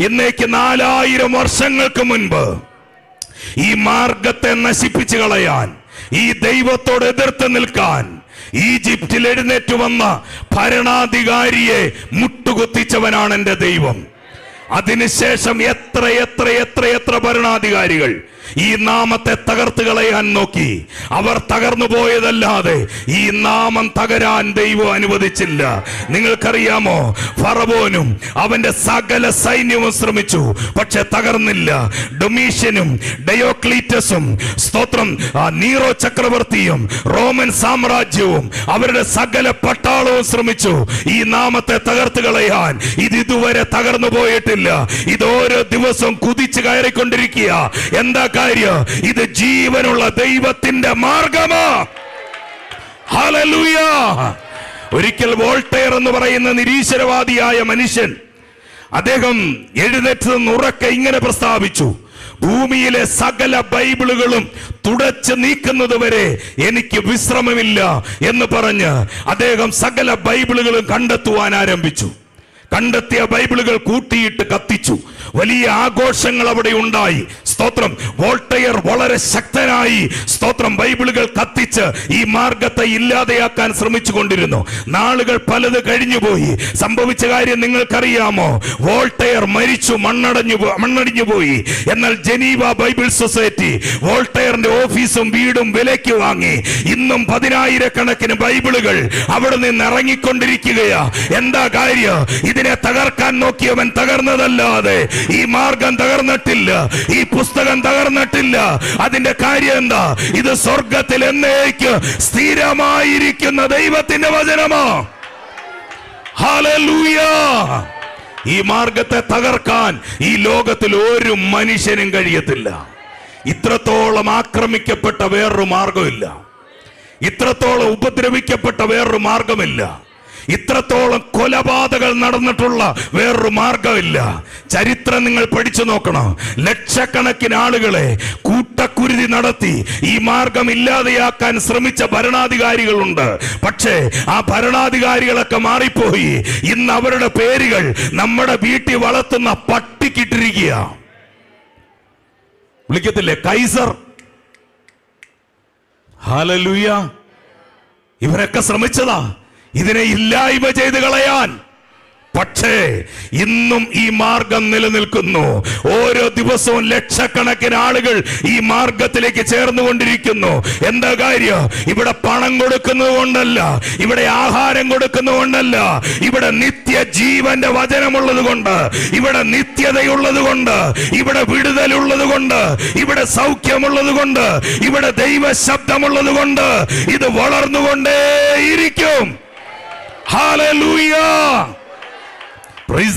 ഇന്നേക്ക് നാലായിരം വർഷങ്ങൾക്ക് മുൻപ് ഈ മാർഗത്തെ നശിപ്പിച്ചു കളയാൻ ഈ ദൈവത്തോട് എതിർത്ത് നിൽക്കാൻ ഈജിപ്തിൽ എഴുന്നേറ്റ് വന്ന ഭരണാധികാരിയെ മുട്ടുകുത്തിച്ചവനാണ് എന്റെ ദൈവം. അതിനുശേഷം എത്ര എത്ര എത്ര എത്ര ഭരണാധികാരികൾ ഈ നാമത്തെ തകർത്ത് കളയാൻ നോക്കി. അവർ തകർന്നു പോയതല്ലാതെ ഈ നാമം തകരാൻ ദൈവം അനുവദിച്ചില്ല. നിങ്ങൾക്കറിയാമോ? ഫറബോനും അവന്റെ സകല സൈന്യവും ശ്രമിച്ചു. പക്ഷെ തകർന്നില്ല. ഡൊമീഷ്യനും ഡയോക്ലീറ്റസും സ്തോത്രം നീറോ ചക്രവർത്തിയും റോമൻ സാമ്രാജ്യവും അവരുടെ സകല പട്ടാളവും ശ്രമിച്ചു. ഈ നാമത്തെ തകർത്ത് കളയാൻ ഇത് ഇതുവരെ തകർന്നു പോയിട്ടില്ല. ഇത് ഓരോ ദിവസവും കുതിച്ചു കയറിക്കൊണ്ടിരിക്കുക. എന്താ കാര്യം ഇത് ജീവനുള്ള ദൈവത്തിന്റെ മാർഗമാ. ഒരിക്കൽ വോൾട്ടയർ എന്ന് പറയുന്ന നിരീശ്വരവാദിയായ മനുഷ്യൻ അദ്ദേഹം എഴുന്നേറ്റ് ഉറക്കെ ഇങ്ങനെ പ്രസ്താവിച്ചു ഭൂമിയിലെ സകല ബൈബിളുകളും തുടച്ച് നീക്കുന്നത് വരെ എനിക്ക് വിശ്രമമില്ല എന്ന് പറഞ്ഞ് അദ്ദേഹം സകല ബൈബിളുകളും കണ്ടെത്തുവാൻ ആരംഭിച്ചു. കണ്ടെത്തിയ ബൈബിളുകൾ കൂട്ടിയിട്ട് കത്തിച്ചു. വലിയ ആഘോഷങ്ങൾ അവിടെ ഉണ്ടായി. സ്തോത്രം. വോൾട്ടയർ വളരെ ശക്തനായി സ്തോത്രം ബൈബിളുകൾ കത്തിച്ച് ഈ മാർഗത്തെ ഇല്ലാതെയാക്കാൻ ശ്രമിച്ചു കൊണ്ടിരുന്നു നാളുകൾ പലത് കഴിഞ്ഞുപോയി. സംഭവിച്ച കാര്യം നിങ്ങൾക്കറിയാമോ? വോൾട്ടയർ മരിച്ചു മണ്ണടഞ്ഞു മണ്ണടിഞ്ഞു പോയി. എന്നാൽ ജനീവ ബൈബിൾ സൊസൈറ്റി വോൾട്ടയറിന്റെ ഓഫീസും വീടും വിലയ്ക്ക് വാങ്ങി. ഇന്നും പതിനായിരക്കണക്കിന് ബൈബിളുകൾ അവിടെ നിന്ന് ഇറങ്ങിക്കൊണ്ടിരിക്കുകയാ. എന്താ കാര്യം? ഇതിനെ തകർക്കാൻ നോക്കിയവൻ തകർന്നതല്ലാതെ ഈ മാർഗം തകർന്നിട്ടില്ല. ഈ പുസ്തകം തകർന്നിട്ടില്ല. അതിന്റെ കാര്യം എന്താ? ഇത് സ്വർഗത്തിൽ എന്നേക്ക് സ്ഥിരമായിരിക്കുന്ന ദൈവത്തിന്റെ വചനമോ. ഈ മാർഗത്തെ തകർക്കാൻ ഈ ലോകത്തിൽ ഒരു മനുഷ്യനും കഴിയത്തില്ല. ഇത്രത്തോളം ആക്രമിക്കപ്പെട്ട വേറൊരു മാർഗമില്ല ഇത്രത്തോളം ഉപദ്രവിക്കപ്പെട്ട വേറൊരു മാർഗമില്ല ഇത്രത്തോളം കൊലപാതകൾ നടന്നിട്ടുള്ള വേറൊരു മാർഗമില്ല ചരിത്രം നിങ്ങൾ പഠിച്ചു നോക്കണം. ലക്ഷക്കണക്കിന് ആളുകളെ കൂട്ടക്കുരുതി നടത്തി ഈ മാർഗം ഇല്ലാതെയാക്കാൻ ശ്രമിച്ച ഭരണാധികാരികളുണ്ട്. പക്ഷേ ആ ഭരണാധികാരികളൊക്കെ മാറിപ്പോയി. ഇന്ന് അവരുടെ പേരുകൾ നമ്മുടെ വീട്ടിൽ വളർത്തുന്ന പട്ടിക്കിട്ടിരിക്കുക വിളിക്കത്തില്ലേ? കൈസർ. ഹാലലൂയ ഇവരൊക്കെ ശ്രമിച്ചതാ. ഇതിനെ ഇല്ലായ്മ ചെയ്ത് കളയാൻ. പക്ഷേ ഇന്നും ഈ മാർഗം നിലനിൽക്കുന്നു. ഓരോ ദിവസവും ലക്ഷക്കണക്കിന് ആളുകൾ ഈ മാർഗത്തിലേക്ക് ചേർന്നുകൊണ്ടിരിക്കുന്നു. എന്താ കാര്യം? ഇവിടെ പണം കൊടുക്കുന്നത് കൊണ്ടല്ല ഇവിടെ ആഹാരം കൊടുക്കുന്നത് കൊണ്ടല്ല ഇവിടെ നിത്യ ജീവന്റെ വചനമുള്ളത് കൊണ്ട് ഇവിടെ നിത്യതയുള്ളത് കൊണ്ട് ഇവിടെ വിടുതലുള്ളത് കൊണ്ട് ഇവിടെ സൗഖ്യമുള്ളത് കൊണ്ട് ഇവിടെ ദൈവ ശബ്ദമുള്ളത് കൊണ്ട് ഇത് വളർന്നുകൊണ്ടേയിരിക്കും.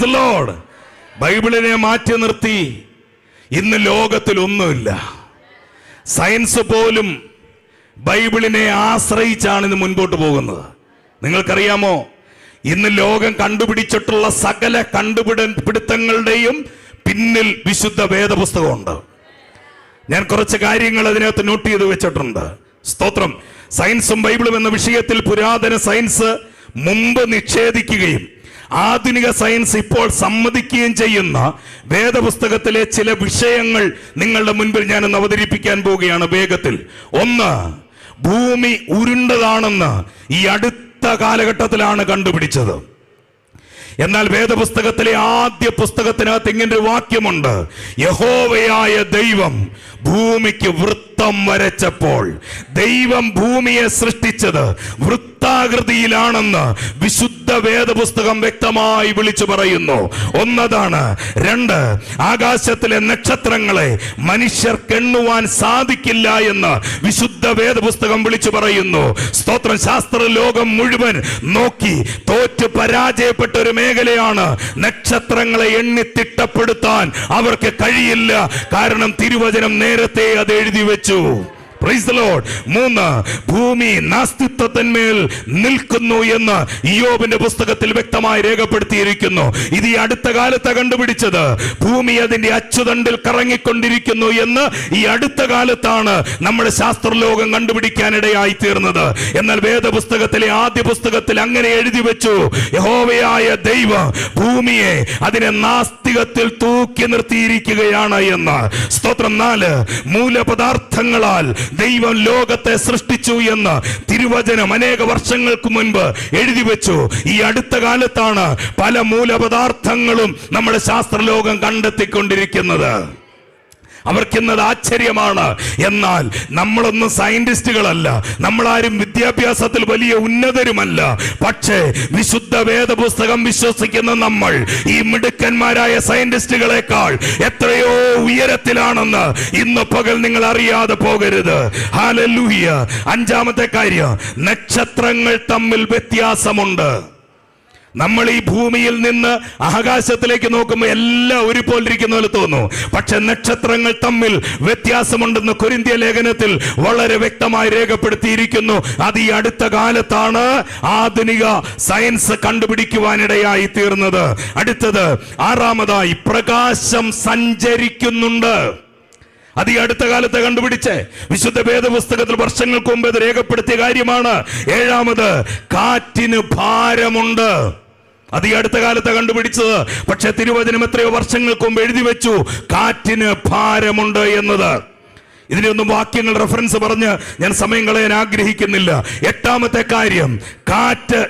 ലോഡ് ബൈബിളിനെ മാറ്റി നിർത്തി. ഇന്ന് ലോകത്തിൽ ഒന്നുമില്ല. സയൻസ് പോലും ബൈബിളിനെ ആശ്രയിച്ചാണ് ഇന്ന് മുൻപോട്ട് പോകുന്നത്. നിങ്ങൾക്കറിയാമോ? ഇന്ന് ലോകം കണ്ടുപിടിച്ചിട്ടുള്ള സകല കണ്ടുപിട പിടുത്തങ്ങളുടെയും പിന്നിൽ വിശുദ്ധ വേദപുസ്തകമുണ്ട്. ഞാൻ കുറച്ച് കാര്യങ്ങൾ അതിനകത്ത് നോട്ട് ചെയ്ത് വെച്ചിട്ടുണ്ട്. സ്തോത്രം. സയൻസും ബൈബിളും എന്ന വിഷയത്തിൽ പുരാതന സയൻസ് മുമ്പ് നിഷേധിക്കുകയും ആധുനിക സയൻസ് ഇപ്പോൾ സമ്മതിക്കുകയും ചെയ്യുന്ന വേദപുസ്തകത്തിലെ ചില വിഷയങ്ങൾ നിങ്ങളുടെ മുൻപിൽ ഞാൻ അവതരിപ്പിക്കാൻ പോവുകയാണ് വേഗത്തിൽ. ഒന്ന് ഭൂമി ഉരുണ്ടതാണെന്ന് ഈ അടുത്ത കാലഘട്ടത്തിലാണ് കണ്ടുപിടിച്ചത്. എന്നാൽ വേദപുസ്തകത്തിലെ ആദ്യ പുസ്തകത്തിനകത്ത് ഇങ്ങനെ വാക്യമുണ്ട്. യഹോവയായ ദൈവം ഭൂമിക്ക് വൃത്തം വരച്ചപ്പോൾ ദൈവം ഭൂമിയെ സൃഷ്ടിച്ചത് വൃത്താകൃതിയിലാണെന്ന് വിശുദ്ധ വേദപുസ്തകം വ്യക്തമായി വിളിച്ചു പറയുന്നു. ഒന്നതാണ് രണ്ട് ആകാശത്തിലെ നക്ഷത്രങ്ങളെ മനുഷ്യർ കെണ്ണുവാൻ സാധിക്കില്ല എന്ന് വിശുദ്ധ വേദപുസ്തകം വിളിച്ചു പറയുന്നു. സ്തോത്രം ശാസ്ത്ര ലോകം മുഴുവൻ നോക്കി തോറ്റ് പരാജയപ്പെട്ട ഒരു മേഖലയാണ് നക്ഷത്രങ്ങളെ എണ്ണി തിട്ടപ്പെടുത്താൻ അവർക്ക് കഴിയില്ല. കാരണം തിരുവചനം നേരത്തെ അത് എഴുതി വെച്ചു. Lord. മൂന്ന് ഭൂമി നാസ്തിത്വത്തിന്മേൽ നിൽക്കുന്നു എന്ന് ഇയോബിന്റെ പുസ്തകത്തിൽ വ്യക്തമായി രേഖപ്പെടുത്തിയിരിക്കുന്നു. ഇത് ഈ അടുത്ത കാലത്ത് കണ്ടുപിടിച്ചത്. ഭൂമി അതിന്റെ അച്ചുതണ്ടിൽ കറങ്ങിക്കൊണ്ടിരിക്കുന്നു എന്ന് ഈ അടുത്ത കാലത്താണ് നമ്മുടെ ശാസ്ത്രലോകം കണ്ടുപിടിക്കാനിടയായി തീർന്നത്. എന്നാൽ വേദപുസ്തകത്തിലെ ആദ്യ പുസ്തകത്തിൽ അങ്ങനെ എഴുതി വെച്ചു. യഹോവയായ ദൈവം ഭൂമിയെ അതിനെ നാസ്തികത്തിൽ തൂക്കി നിർത്തിയിരിക്കുകയാണ് എന്ന്. സ്തോത്രം. നാല് മൂലപദാർത്ഥങ്ങളാൽ ദൈവം ലോകത്തെ സൃഷ്ടിച്ചു എന്ന് തിരുവചനം അനേക വർഷങ്ങൾക്ക് മുൻപ് എഴുതി വെച്ചു. ഈ അടുത്ത കാലത്താണ് പല മൂലപദാർത്ഥങ്ങളും നമ്മുടെ ശാസ്ത്രലോകം കണ്ടെത്തിക്കൊണ്ടിരിക്കുന്നത്. അവർക്കിന്നത് ആശ്ചര്യമാണ്. എന്നാൽ നമ്മളൊന്നും സയന്റിസ്റ്റുകളല്ല. നമ്മളാരും വിദ്യാഭ്യാസത്തിൽ വലിയ ഉന്നതരുമല്ല. പക്ഷേ വിശുദ്ധ വേദപുസ്തകം വിശ്വസിക്കുന്ന നമ്മൾ ഈ മിടുക്കന്മാരായ സയന്റിസ്റ്റുകളെക്കാൾ എത്രയോ ഉയരത്തിലാണെന്ന് ഇന്ന് പകൽ നിങ്ങൾ അറിയാതെ പോകരുത്. ഹാലൂഹിയ അഞ്ചാമത്തെ കാര്യം. നക്ഷത്രങ്ങൾ തമ്മിൽ വ്യത്യാസമുണ്ട്. നമ്മൾ ഈ ഭൂമിയിൽ നിന്ന് ആകാശത്തിലേക്ക് നോക്കുമ്പോൾ എല്ലാം ഒരുപോലിരിക്കുന്ന പോലെ തോന്നുന്നു. പക്ഷെ നക്ഷത്രങ്ങൾ തമ്മിൽ വ്യത്യാസമുണ്ടെന്ന് കൊരിന്ത്യ ലേഖനത്തിൽ വളരെ വ്യക്തമായി രേഖപ്പെടുത്തിയിരിക്കുന്നു. അത് ഈ അടുത്ത കാലത്താണ് ആധുനിക സയൻസ് കണ്ടുപിടിക്കുവാനിടയായി തീർന്നത്. അടുത്തത് ആറാമതായി പ്രകാശം സഞ്ചരിക്കുന്നുണ്ട്. അത് ഈ അടുത്ത കാലത്ത് കണ്ടുപിടിച്ച്. വിശുദ്ധ വേദപുസ്തകത്തിൽ വർഷങ്ങൾക്ക് മുമ്പ് ഇത് രേഖപ്പെടുത്തിയ കാര്യമാണ്. ഏഴാമത് കാറ്റിന് ഭാരമുണ്ട്. അത് ഈ അടുത്ത കാലത്ത് കണ്ടുപിടിച്ചത്. പക്ഷെ തിരുവചനം എത്രയോ വർഷങ്ങൾക്ക് മുമ്പ് എഴുതി വെച്ചു. കാറ്റിന് ഭാരമുണ്ട് എന്നത്. ഇതിനൊന്നും വാക്യങ്ങൾ റെഫറൻസ് പറഞ്ഞ് ഞാൻ സമയം കളയാൻ ആഗ്രഹിക്കുന്നില്ല. എട്ടാമത്തെ കാര്യം കാറ്റ്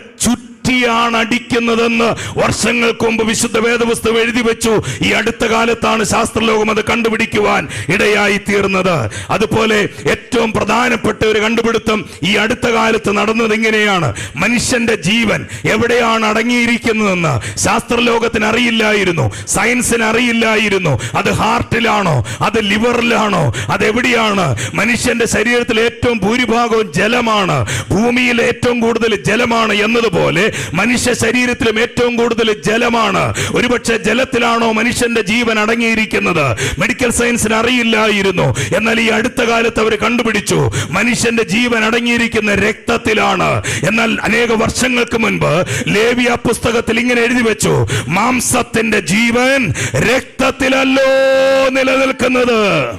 ചുറ്റിയാണ് അടിക്കുന്നതെന്ന് വർഷങ്ങൾക്ക് മുമ്പ് വിശുദ്ധ വേദപുസ്തകം എഴുതി വെച്ചു. ഈ അടുത്ത കാലത്താണ് ശാസ്ത്രലോകം അത് കണ്ടുപിടിക്കുവാൻ ഇടയായി തീർന്നത്. അതുപോലെ ഏറ്റവും പ്രധാനപ്പെട്ട ഒരു കണ്ടുപിടുത്തം ഈ അടുത്ത കാലത്ത് നടന്നത് ഇങ്ങനെയാണ്. മനുഷ്യന്റെ ജീവൻ എവിടെയാണ് അടങ്ങിയിരിക്കുന്നതെന്ന് ശാസ്ത്രലോകത്തിന് അറിയില്ലായിരുന്നു സയൻസിന് അറിയില്ലായിരുന്നു അത് ഹാർട്ടിലാണോ? അത് ലിവറിലാണോ? അത് എവിടെയാണ് മനുഷ്യന്റെ ശരീരത്തിൽ ഏറ്റവും ഭൂരിഭാഗവും ജലമാണ്. ഭൂമിയിൽ ഏറ്റവും കൂടുതൽ ജലമാണ് എന്നതുപോലെ മനുഷ്യ ശരീരത്തിലും ഏറ്റവും കൂടുതൽ ജലമാണ്. ഒരുപക്ഷെ ജലത്തിലാണോ മനുഷ്യന്റെ ജീവൻ അടങ്ങിയിരിക്കുന്നത്? മെഡിക്കൽ സയൻസിന് അറിയില്ലായിരുന്നു. എന്നാൽ ഈ അടുത്ത കാലത്ത് അവർ കണ്ടുപിടിച്ചു. മനുഷ്യന്റെ ജീവൻ അടങ്ങിയിരിക്കുന്ന രക്തത്തിലാണ്. എന്നാൽ അനേക വർഷങ്ങൾക്ക് മുൻപ് ലേവിയ പുസ്തകത്തിൽ ഇങ്ങനെ എഴുതി വെച്ചു. മാംസത്തിന്റെ ജീവൻ രക്തത്തിലല്ലോ നിലനിൽക്കുന്നത്.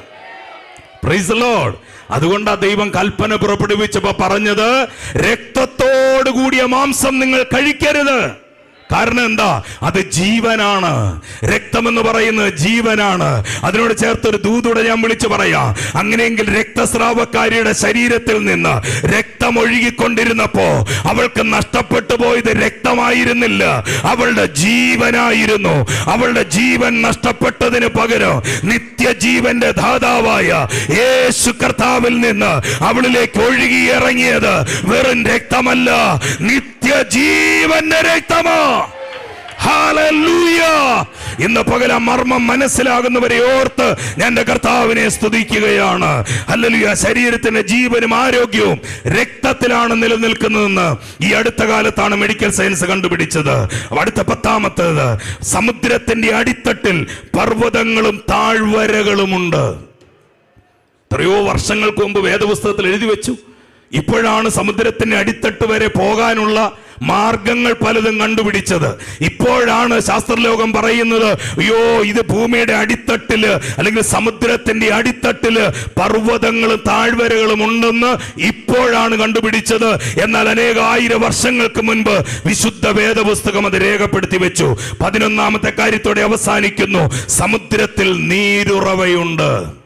പ്രൈസ് ലോഡ് അതുകൊണ്ടാ ദൈവം കൽപ്പന പുറപ്പെടുവിച്ചപ്പോ പറഞ്ഞത് രക്തത്തോടു കൂടിയ മാംസം നിങ്ങൾ കഴിക്കരുത്. കാരണം എന്താ? അത് ജീവനാണ്. രക്തമെന്ന് പറയുന്നത് ജീവനാണ്. അതിനോട് ചേർത്തൊരു ദൂതൂടെ ഞാൻ വിളിച്ചു പറയാം. അങ്ങനെയെങ്കിൽ രക്തസ്രാവക്കാരിയുടെ ശരീരത്തിൽ നിന്ന് രക്തം ഒഴുകിക്കൊണ്ടിരുന്നപ്പോ അവൾക്ക് നഷ്ടപ്പെട്ടു പോയത് രക്തമായിരുന്നില്ല. അവളുടെ ജീവനായിരുന്നു. അവളുടെ ജീവൻ നഷ്ടപ്പെട്ടതിന് പകരം നിത്യജീവന്റെ ധാതാവായ യേശു കർത്താവിൽ നിന്ന് അവളിലേക്ക് ഒഴുകിയിറങ്ങിയത് വെറും രക്തമല്ല നിത്യജീവന്റെ രക്തമാ ഹാലലൂയ ഇന്ന് പകല മർമ്മം മനസ്സിലാകുന്നവരെ ഓർത്ത് ഞാൻ എന്റെ കർത്താവിനെ സ്തുതിക്കുകയാണ്. ഹല്ലേലൂയ. ശരീരത്തിന്റെ ജീവനും ആരോഗ്യവും രക്തത്തിലാണ് നിലനിൽക്കുന്നതെന്ന് ഈ അടുത്ത കാലത്താണ് മെഡിക്കൽ സയൻസ് കണ്ടുപിടിച്ചത്. അടുത്ത പത്താമത്തേത് സമുദ്രത്തിന്റെ അടിത്തട്ടിൽ പർവതങ്ങളും താഴ്വരകളുമുണ്ട്. എത്രയോ വർഷങ്ങൾക്ക് മുമ്പ് വേദപുസ്തകത്തിൽ എഴുതി വെച്ചു. ഇപ്പോഴാണ് സമുദ്രത്തിന്റെ അടിത്തട്ട് വരെ പോകാനുള്ള മാർഗങ്ങൾ പലതും കണ്ടുപിടിച്ചത്. ഇപ്പോഴാണ് ശാസ്ത്രലോകം പറയുന്നത് അയ്യോ ഇത് ഭൂമിയുടെ അടിത്തട്ടിൽ അല്ലെങ്കിൽ സമുദ്രത്തിന്റെ അടിത്തട്ടിൽ പർവതങ്ങളും താഴ്വരകളും ഉണ്ടെന്ന് ഇപ്പോഴാണ് കണ്ടുപിടിച്ചത്. എന്നാൽ അനേക ആയിരം വർഷങ്ങൾക്ക് മുൻപ് വിശുദ്ധ വേദപുസ്തകം അത് രേഖപ്പെടുത്തി വെച്ചു. പതിനൊന്നാമത്തെ കാര്യത്തോടെ അവസാനിക്കുന്നു. സമുദ്രത്തിൽ നീരുറവയുണ്ട്.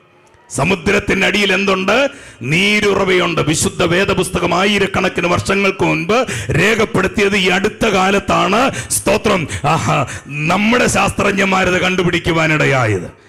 സമുദ്രത്തിന്റെ അടിയിൽ എന്തുണ്ട്? നീരുറവയുണ്ട്. വിശുദ്ധ വേദപുസ്തകം ആയിരക്കണക്കിന് വർഷങ്ങൾക്ക് മുൻപ് രേഖപ്പെടുത്തിയത് ഈ അടുത്ത കാലത്താണ് സ്തോത്രം. ആഹാ, നമ്മുടെ ശാസ്ത്രജ്ഞന്മാരത് കണ്ടുപിടിക്കുവാനിടയായത്.